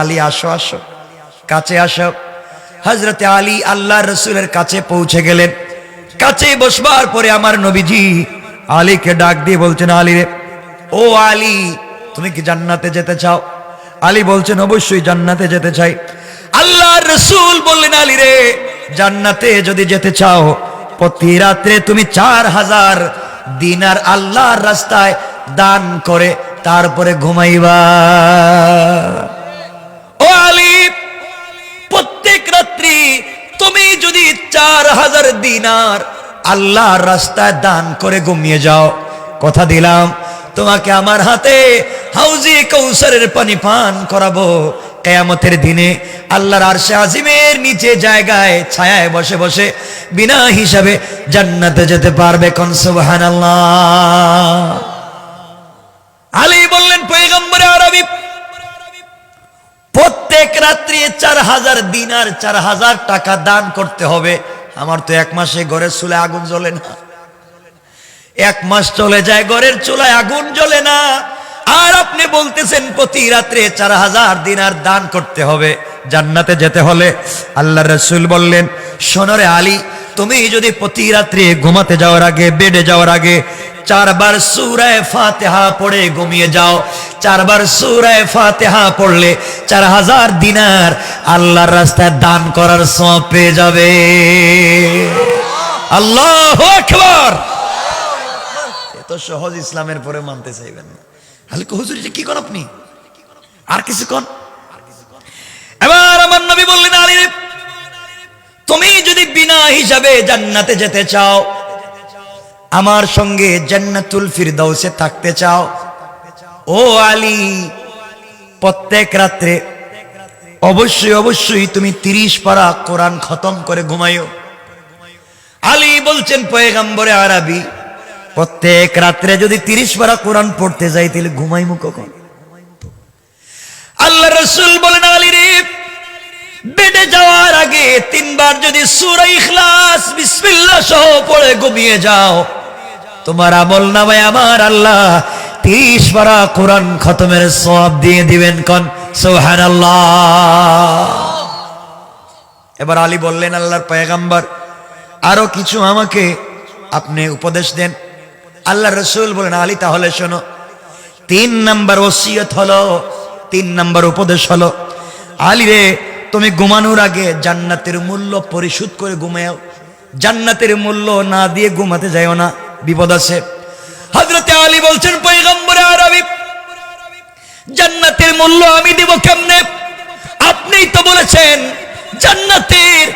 আলী, আসো আসো। কাছে আসো। হজরতে আলী আল্লাহ রসুলের কাছে পৌঁছে গেলেন। কাছে বসবার পরে আমার নবীজি আলীকে ডাক দিয়ে বলছেন, আলী রে, ও আলী, তুমি কি জান্নাতে যেতে চাও? আলী বলছেন, অবশ্যই জান্নাতে যেতে চাই। আল্লাহ রসুল বললেন, আলী রে, জান্নাতে যদি যেতে চাও প্রতি রাত্রে তুমি চার হাজার দিনার আল্লাহর রাস্তায় দান করে তারপরে ঘুমাইবা। দিনার আল্লাহর রাস্তায় দান করে ঘুমিয়ে যাও। কথা দিলাম, তোমাকে আমার হাতে হাউজি কৌসরের পানি পান করাবো। কেয়ামতের দিনে আল্লাহর আরশে আজিমের নিচে জায়গায় ছায়ায় বসে বসে বিনা হিসাবে জান্নাতে যেতে পারবে কোন? সুবহানাল্লাহ। আলী বললেন, পয়গম্বরে আরবি, প্রত্যেক রাত্রি চার হাজার দিনার চার হাজার টাকা দান করতে হবে। আমার তো এক মাসে ঘরের চুলায় আগুন জ্বলে না। এক মাস চলে যায় ঘরের চুলায় আগুন জ্বলে না। আর আপনি বলতেছেন প্রতি রাত্রে চার হাজার দিন আর দান করতে হবে। জান্নাতে যেতে হলে আল্লাহ রসুল বললেন সোনরে আলী, তুমি যদি প্রতি রাত্রে ঘুমাতে যাওয়ার আগে, বেডে যাওয়ার আগে চারবার সুরায় ফাতেহা পড়ে ঘুমিয়ে যাও, চারবার সুরায় ফাতেহা পড়লে চার হাজার দিনার আল্লাহর রাস্তায় দান করার সব পেয়ে যাবে। আল্লাহ আকবার! এত সহজ ইসলামের পরে মানতে চাইবেন না। হালকা হুজুর কি কর আপনি? আর কিছু কন? আমার নবী বললেন আলী তুমি যদি বিনা হিসাবে জান্নাতে যেতে চাও, আমার সঙ্গে জান্নাতুল ফিরদাউসে থাকতে চাও। ও আলী, প্রত্যেক রাত্রে অবশ্যই অবশ্যই তুমি তিরিশ পারা কোরআন খতম করে ঘুমাইও। আলী বলছেন, পয়গাম্বরে আরবি, প্রত্যেক রাত্রে যদি তিরিশ পারা কোরআন পড়তে যাই, তাহলে ঘুমাইমু কখন? আল্লাহ রসুল বলেন, আলী রে বেডে যাওয়ার আগে তিনবার যদি সুরা ইখলাস, বিসমিল্লাহ সহ পড়ে ঘুমিয়ে যাও। তোমার আমল নামায় আমার আল্লাহ তিরিশ পারা কোরআন খতমের সব দিয়ে দিবেন কন সোহান এবার আলী বললেন, আল্লাহর পয়গাম্বর, আরও কিছু আমাকে আপনি উপদেশ দেন। আল্লাহ রসুল বলেন, আলী, তাহলে শোনো, তিন নাম্বার ওসিয়ত হলো, তিন নাম্বার উপদেশ হলো, আলী রে তুমি ঘুমানোর আগে জান্নাতের মূল্য পরিশোধ করে ঘুমাও। জান্নাতের মূল্য না দিয়ে ঘুমাতে যাও না, বিপদ আছে। হজরতে আলী বলছেন পৈগম্বরে আরবি, জান্নাতের মূল্য আমি দেব কেমনে? আপনিই তো বলেছেন, জান্নাতের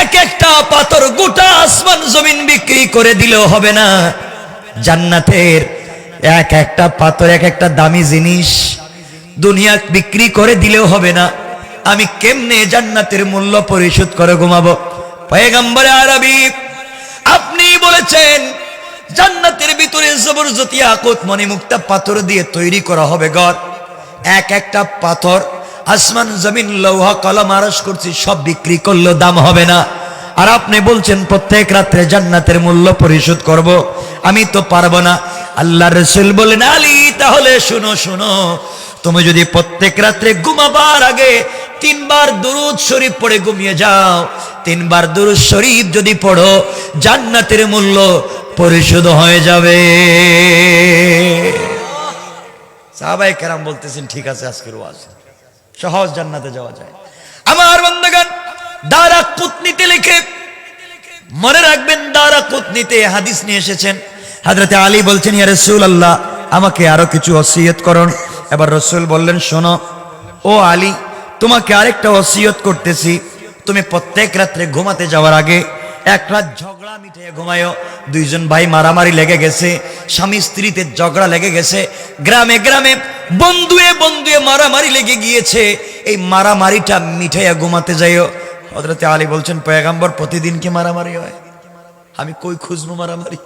এক একটা পাথর গোটা আসমান জমিন বিক্রি করে দিলেও হবে না। জান্নাতের এক একটা পাথর, এক একটা দামি জিনিস দুনিয়া বিক্রি করে দিলেও হবে না। আমি কেমনে জান্নাতের মূল্য পরিশোধ করে ঘুমাবো? পয়গম্বরে আরবি, আপনি বলেছেন, জান্নাতের ভিতরে জবরজতি আকত মণিমুক্তা পাথর দিয়ে তৈরি করা হবে ঘর। এক একটা পাথর, আসমান, জমিন, লৌহা, কলম আরস করছি সব বিক্রি করলেও দাম হবে না। আর আপনি বলছেন, প্রত্যেক রাত্রে জান্নাতের মূল্য পরিশোধ করব। আমি তো পারব না। আল্লাহ রসুল বলেন, আলী, তাহলে শুনো শুনো, তুমি যদি প্রত্যেক রাত্রে ঘুমাবার আগে তিনবার দুরুদ শরীফ পড়ে ঘুমিয়ে যাও। তিনবার দুরুদ শরীফ যদি পড়ো, জান্নাতের মূল্য পরিশোধ হয়ে যাবে। সাহাবাই কেরাম বলতেছেন, ঠিক আছে, আজকের ওয়াজ। সহজ জান্নাতে যাওয়া যায়। আমার বন্ধগান দারা কুতনিতে লিখে, মনে রাখবেন দারা কুতনিতে হাদিস নিয়ে এসেছেন। হাজরতে আলী বলছেন, ইয়া রসুল আল্লাহ আমাকে আরও কিছু ওসিয়ত করুন। এবার রসুল বললেন, শোনো, ও আলী তোমাকে আরেকটা ওসিয়ত করতেছি। তুমি প্রত্যেক রাত্রে ঘুমাতে যাওয়ার আগে এক রাত ঝগড়া মিটিয়ে ঘুমায়ো। দুইজন ভাই মারামারি লেগে গেছে, স্বামী স্ত্রীতে ঝগড়া লেগে গেছে। গ্রামে গ্রামে বন্ধুয়ে বন্ধুয়ে মারামারি লেগে গিয়েছে। এই মারামারিটা মিঠাইয়া ঘুমাতে যাইও। হজরতে আলী বলছেন, পয়গাম্বর, প্রতিদিন কি মারামারি হয়? আমি কই খুঁজবো মারামারি?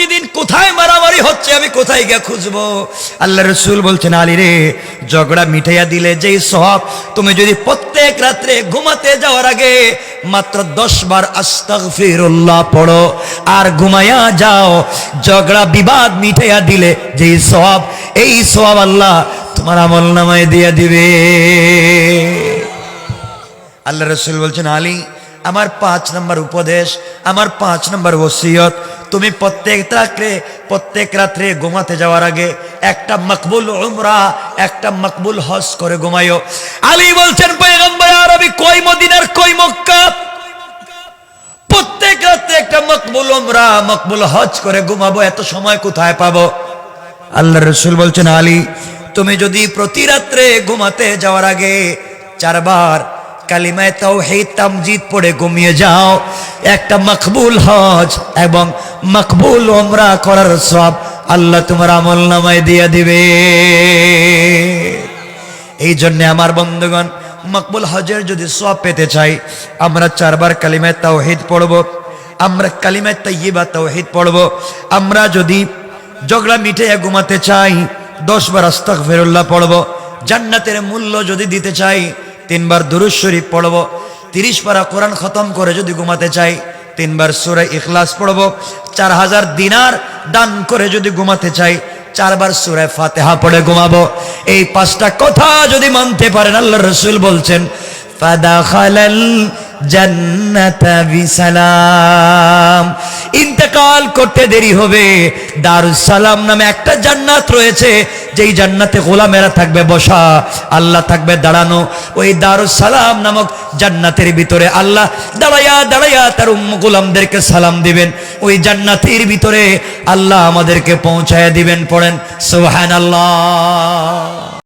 প্রতিদিন কোথায় মারামারি হচ্ছে আমি কোথায় গিয়ে খুঁজবো? আল্লাহ রসুল বলছেন, আলী রে, ঝগড়া মিঠাইয়া দিলে যেই সব তুমি যদি প্রত্যেক রাত্রে ঘুমাতে যাওয়ার আগে মাত্র দশ বার আস্তাগফিরুল্লাহ পড়ো আর ঘুমাইয়া যাও, ঝগড়া বিবাদ মিঠাইয়া দিলে যেই সব এই সব আল্লাহ তোমার আমল নামায় দিয়ে দিবে। আল্লাহ রসুল বলছেন, আলী, আমার পাঁচ নম্বর উপদেশ, আমার পাঁচ নম্বর ওসিয়ত তুমি প্রত্যেক রাত্রে প্রত্যেক রাত্রে ঘুমাতে যাওয়ার আগে একটা মকবুল উমরা, একটা মকবুল হজ করে ঘুমাইও আলী বলছেন আরবি কই মদিনার, কই মক্কা? প্রত্যেক রাত্রে একটা মকবুল উমরা, মকবুল হজ করে ঘুমাবো। এত সময় কোথায় পাবো? আল্লাহ রসুল বলছেন, আলী, তুমি যদি প্রতি রাত্রে ঘুমাতে যাওয়ার আগে চারবার কালিমায় তাওহীদ তামজিদ পড়ে ঘুমিয়ে যাও। একটা মকবুল হজ এবং মকবুল ওমরা করার সব আল্লাহ তোমার আমল নামায় দিয়ে দিবে। এই জন্যে আমার বন্ধুগণ, মকবুল হজের যদি সব পেতে চাই, আমরা চারবার কালিমায় তাও হেদ পড়ব, আমরা কালিমায় তাও হেদ পড়ব, আমরা যদি ঝগড়া মিটাইয়া ঘুমাতে চাই, দশ বার আস্তাক ফেরুল্লাহ পড়ব, জান্নাতের মূল্য যদি দিতে চাই তিনবার দুরুজ শরীফ পড়ব, তিরিশ পারা কোরআন খতম করে যদি ঘুমাতে চাই, তিনবার সুরে ইখলাস পড়ব, চার হাজার দিনার দান করে যদি ঘুমাতে চাই, চারবার সুরে ফাতেহা পড়ে ঘুমাবো। এই পাঁচটা কথা যদি মানতে পারেন আল্লাহ রসুল বলছেন, ফাদাখালাল জান্নাতা বিসালাম ইন্তেকাল করতে দেরি হবে। দারুস সালাম নামে একটা জান্নাত রয়েছে। যেই জান্নাতে গোলামেরা থাকবে, বসা, আল্লাহ থাকবে, দাঁড়ানো। ওই দারুস সালাম নামক জান্নাতের ভিতরে আল্লাহ দাঁড়াইয়া দাঁড়াইয়া তার উম্ম গোলামদেরকে সালাম দিবেন। ওই জান্নাতের ভিতরে আল্লাহ আমাদেরকে পৌঁছায় দিবেন, পড়েন, সুবহানাল্লাহ।